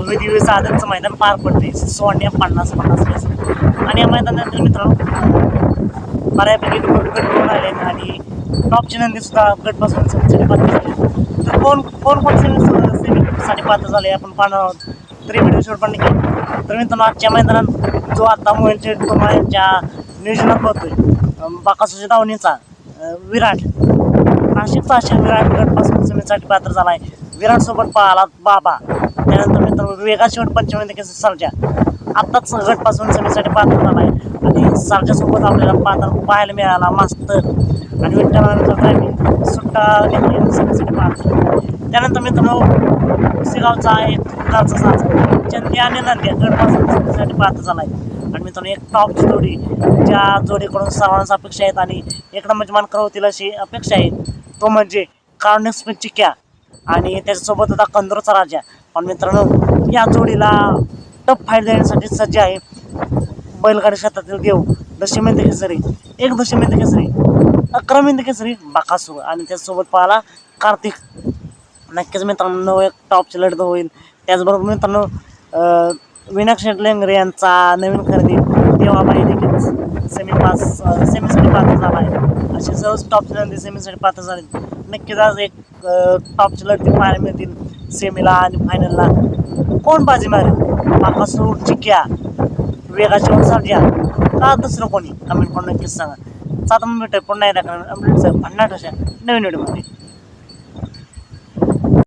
भव्य साधनचं मैदान पार पडते सोन्या पन्नास पन्नास वेळेस आणि या मैदानात मित्रांनो बऱ्यापैकी गट गट करून आले आणि टॉपची नंदी सुद्धा गटपासून बसून पात्र झाले तर कोण कोण कोण सेमी सेमीसाठी पात्र झाले आपण पाहणार आहोत. तरी व्हिडिओ शूट पण केला तर मित्रांनो आजच्या मैदानात जो आता मोहिलचे तुम्हाला यांच्या नियोजनात बघतोय बाकासुच्या धावणीचा विराट. नाशिकचा अशा विराट गटपासून सेमीसाठी पात्र झाला आहे विराट सोबत पाहला बाबा. त्यानंतर मित्र वेगा शेवट पंचमी कसं सरजा आत्ताच गटपासून सेमीसाठी पात्र झाला आहे आणि सरजासोबत आपल्याला पात्र पाहायला मिळाला मास्तर. आणि विठ्ठलानंतर ड्रायव्हिंग सुट्टा घेतली सेमीसाठी पात्र. त्यानंतर मित्रांनो शेगावचा एक कारचा साज चंदी आणि नंद्या गटपासून सेमीसाठी पात्र झाला आहे आणि मित्रांनो एक टॉपची जोडी. ज्या जोडीकडून सर्वांनाच अपेक्षा आहेत आणि एक नंबरची मान होतील अशी अपेक्षा आहे. तो म्हणजे कार्नेक्स चिक्या आणि त्याच्यासोबत होता कंदोरचा राजा पण मित्रांनो या जोडीला टप फाईट देण्यासाठी सज्ज आहे. बैलगाडी शेतातील देव दशमेंद्र केसरी. एक दशमेंद्र केसरी अक्रमेंद्र केसरी बाकासूर. आणि त्याच्यासोबत पाहिला कार्तिक. नक्कीच मित्रांनो एक टॉपची लढत होईल. त्याचबरोबर मित्रांनो अं, विनायक शेट लेंगरे यांचा नवीन खरेदी. देवाबाई देखील सेमी पास सेमीसाठी पात्र झाला आहे. असे सर्वच टॉपची लढती सेमीसाठी पात्र झाले. नक्कीच आज एक टॉपची लढती पाहायला मिळतील सेमीला आणि फायनलला कोण बाजी मारेल बाकासूर चिक्या वेगाची वंसार का दुसरं कोणी? कमेंट करून नक्कीच सांगा. सात मिनिटं पुन्हा एकदा अपडेटचं भन्नाट अशा नवीन व्हिडिओमध्ये